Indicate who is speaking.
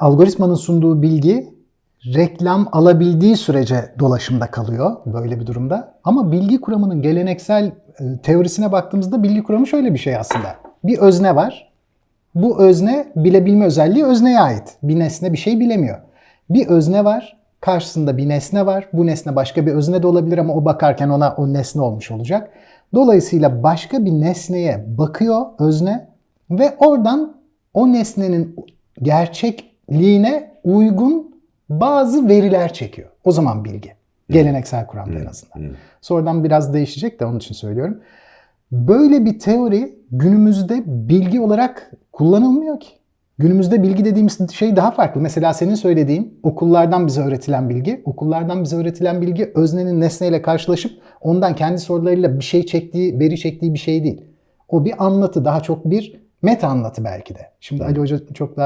Speaker 1: algoritmanın sunduğu bilgi reklam alabildiği sürece dolaşımda kalıyor böyle bir durumda. Ama bilgi kuramının geleneksel e, teorisine baktığımızda bilgi kuramı şöyle bir şey aslında. Bir özne var. Bu özne bilebilme özelliği özneye ait. Bir nesne bir şey bilemiyor. Bir özne var. Karşısında bir nesne var. Bu nesne başka bir özne de olabilir ama o bakarken ona o nesne olmuş olacak. Dolayısıyla başka bir nesneye bakıyor özne ve oradan o nesnenin gerçekliğine uygun bazı veriler çekiyor. O zaman bilgi. Geleneksel kuramda en azından. Sonradan biraz değişecek de onun için söylüyorum. Böyle bir teori günümüzde bilgi olarak kullanılmıyor ki. Günümüzde bilgi dediğimiz şey daha farklı. Mesela senin söylediğin okullardan bize öğretilen bilgi. Okullardan bize öğretilen bilgi öznenin nesneyle karşılaşıp ondan kendi sorularıyla bir şey çektiği, veri çektiği bir şey değil. O bir anlatı, daha çok bir meta anlatı belki de. Şimdi Ali Hoca çok daha